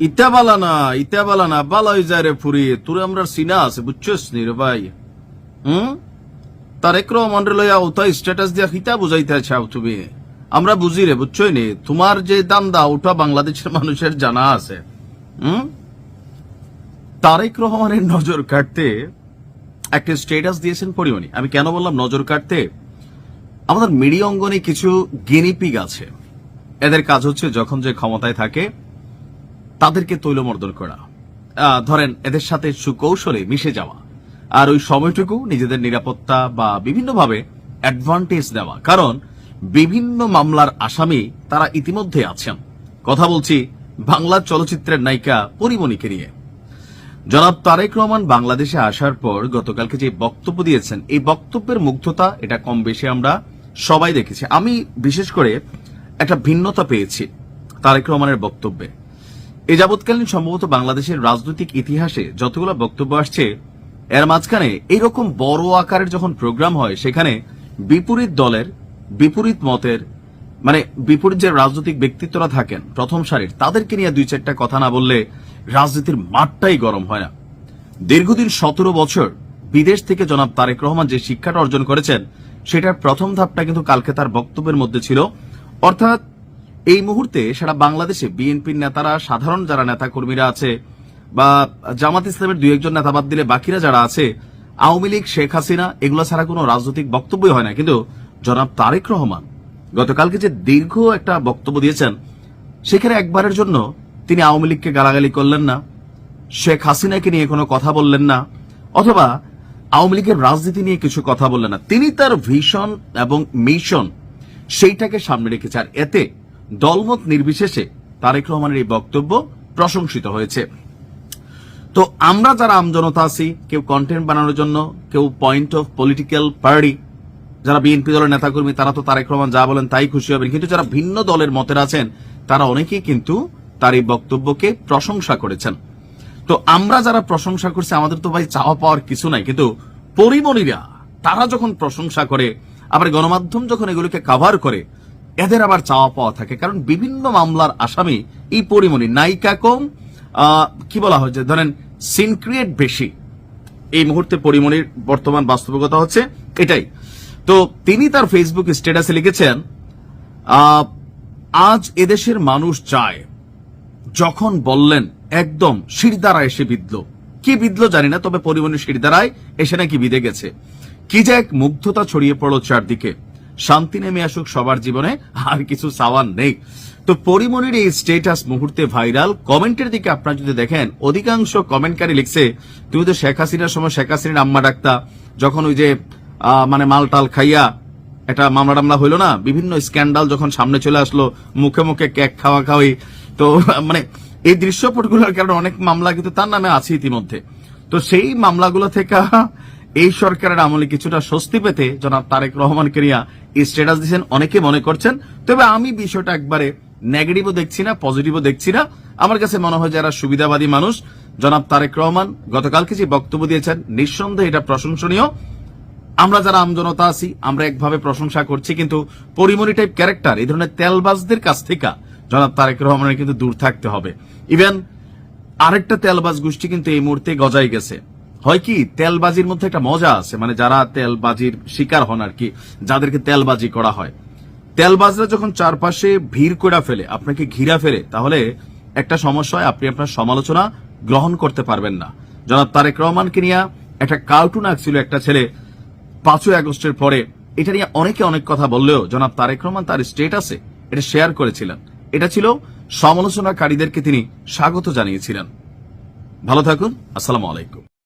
ইটা বালা না, ইটা বালা না, বালা যায় রে ফুরি। তোর আমরা সিনা আছে, বুঝছস নি ভাই? হুম? তারেক রহমান লইয়া ওটা স্ট্যাটাস দিয়া হিতা বুঝাইতে চাও তুমি। আমরা বুঝি রে, বুঝছই নি? তোমার যে দান্দা, ওটা বাংলাদেশের মানুষের জানা আছে। হুম? তারেক রহমানের নজর কাটতে একটা স্ট্যাটাস দিয়েছেন পরিমণি। আমি কেন বললাম নজর কাটতে? আমাদের মিডিয়া অঙ্গনে কিছু গিনিপিগ আছে। এদের কাজ হচ্ছে যখন যে ক্ষমতায় থাকে তাদেরকে তৈলমর্দন করা। ধরেন, এদের সাথে সুকৌশলে মিশে যাওয়া। আর ওই সময়টুকু নিজেদের নিরাপত্তা বা বিভিন্নভাবে অ্যাডভান্টেজ নেওয়া কারণ, বিভিন্ন মামলার আসামি তারা ইতিমধ্যে আছেন। কথা বলছি বাংলা চলচ্চিত্রের নায়িকা পরিমণিকে নিয়ে। জনাব তারেক রহমান বাংলাদেশে আসার পর গতকালকে যে বক্তব্য দিয়েছেন, এই বক্তব্যের মুগ্ধতা এটা কম বেশি আমরা সবাই দেখেছি। আমি বিশেষ করে একটা ভিন্নতা পেয়েছি তারেক রহমানের বক্তব্যে। এ যাবৎকালীন সম্ভবত বাংলাদেশের রাজনৈতিক ইতিহাসে যতগুলো বক্তব্য আসছে, এর মাঝখানে এইরকম বড় আকারের যখন প্রোগ্রাম হয়, সেখানে বিপরীত দলের, বিপরীত মতের মানে বিপরীত যে রাজনৈতিক ব্যক্তিত্বরা থাকেন, প্রথম সারির, তাদেরকে নিয়ে দুই চারটা কথা না বললে রাজনীতির মাঠটাই গরম হয় না। দীর্ঘদিন সতেরো বছর বিদেশ থেকে জনাব তারেক রহমান যে শিক্ষাটা অর্জন করেছেন, সেটার প্রথম ধাপটা কিন্তু কালকে তার বক্তব্যের মধ্যে ছিল। অর্থাৎ এই মুহূর্তে সারা বাংলাদেশে বিএনপির নেতারা, সাধারণ যারা নেতা কর্মীরা আছে বা জামাত ইসলামের দুই একজন নেতা বাদ দিলে বাকিরা যারা আছে, আওয়ামী লীগ, শেখ হাসিনা, এগুলো ছাড়া কোনো রাজনৈতিক বক্তব্যই হয় না। কিন্তু জনাব তারেক রহমান গতকালকে যে দীর্ঘ একটা বক্তব্য দিয়েছেন, সেখানে একবারের জন্য তিনি আওয়ামী লীগকে গালাগালি করলেন না, শেখ হাসিনাকে নিয়ে কোনো কথা বললেন না, অথবা আওয়ামী লীগের রাজনীতি নিয়ে কিছু কথা বললেন না। তিনি তার ভিশন এবং মিশন সেইটাকে সামনে রেখেছে। আর এতে দলমত নির্বিশেষে তারেক রহমানের এই বক্তব্য প্রশংসিত হয়েছে। তো আমরা যারা আমজনতা আছি, কেউ কন্টেন্ট বানানোর জন্য, কেউ পয়েন্ট অফ পলিটিক্যাল পার্টি যারা বিএনপি দলের নেতাকর্মী, তারা তো তারেক রহমান যা বলেন তাই খুশি হবেন। কিন্তু যারা ভিন্ন দলের মতের আছেন, তারা অনেকেই কিন্তু তার এই বক্তব্যকে প্রশংসা করেছেন। তো আমরা যারা প্রশংসা করছি, আমাদের তো ভাই চাওয়া পাওয়ার কিছু নাই। কিন্তু পরিমণিরা, তারা যখন প্রশংসা করে, আবার গণমাধ্যম যখন এগুলোকে কাভার করে এদের আবার চাওয়া পাওয়া থাকে। কারণ বিভিন্ন মামলার আসামি এই পরিমণি, নায়িকা কম কি বলা হয় যে ধরেন সিনক্রিয়েট বেশি। এই মুহূর্তে পরিমণির বর্তমান বাস্তবিকতা হচ্ছে এটাই। তো তিনি তার ফেসবুক স্ট্যাটাসে লিখেছেন আজ এদেশের মানুষ চায়, যখন বললেন, একদম শিরদারা এসে বিদল কি বিদল জানি না, তবে পরিমণি শিরদারায় এসে নাকি বিদে গেছে। কি যে এক মুগ্ধতা ছড়িয়ে পড়ল চারদিকে। শান্তি নেমে আসুক সবার জীবনে, আর কিছু সাওয়ান নেই। তো পরিমনির এই স্টেটাস মুহূর্তে ভাইরাল কমেন্টের দিকে আপনারা যদি দেখেন, অধিকাংশ কমেন্টকারী লিখছে, তুমি তো শেখ হাসিনার সময় শেখ হাসিনার আম্মা ডাক্তা, যখন ওই যে মানে মাল টাল খাইয়া এটা মামলা টামলা হইল না, বিভিন্ন স্ক্যান্ডাল যখন সামনে চলে আসলো, মুখে মুখে কেক খাওয়া খাওয়াই। তো মানে এই দৃশ্যপটগুলোর কারণে অনেক মামলা কিন্তু তার নামে আছে ইতিমধ্যে। তো সেই মামলাগুলো থেকে এই সরকারের আমলে কিছুটা স্বস্তি পেতে জনাব তারেক রহমানকে নিয়ে স্ট্যাটাস দিচ্ছেন অনেকে মনে করছেন, তবে আমি বিষয়টা একবারে নেগেটিভও দেখছি না পজিটিভও দেখছি না। আমার কাছে মনে হয় যারা সুবিধাবাদী মানুষ, জনাব তারেক রহমান গতকালকে যে বক্তব্য দিয়েছেন, নিঃসন্দেহে এটা প্রশংসনীয়। আমরা যারা আমজনতা আছি, আমরা একভাবে প্রশংসা করছি, কিন্তু পরিমণি টাইপ ক্যারেক্টার এই ধরনের তেলবাজদের কাছ থেকে জনাব তারেক রহমানের কিন্তু দূর থাকতে হবে। ইভেন আরেকটা তেলবাজ গোষ্ঠী কিন্তু এই মুহূর্তে গজাই গেছে। হয় কি, তেলবাজির মধ্যে একটা মজা আছে মানে যারা তেলবাজির শিকার হন আর কি, যাদেরকে তেলবাজি করা হয়। তেলবাজরা যখন চারপাশে ভিড় করে ফেলে, আপনাকে ঘিরা ফেলে, তাহলে একটা সমস্যা হয়, আপনি আপনার সমালোচনা গ্রহণ করতে পারবেন না। জনাব তারেক রহমানকে নিয়ে একটা কার্টুন আঁকছিল একটা ছেলে পাঁচই আগস্টের পরে। এটা নিয়ে অনেকে অনেক কথা বললেও জনাব তারেক রহমান তার স্টেটাসে এটা শেয়ার করেছিলেন। এটা ছিল সমালোচনাকারীদেরকে তিনি স্বাগত জানিয়েছিলেন। ভালো থাকুন, আসসালামু আলাইকুম।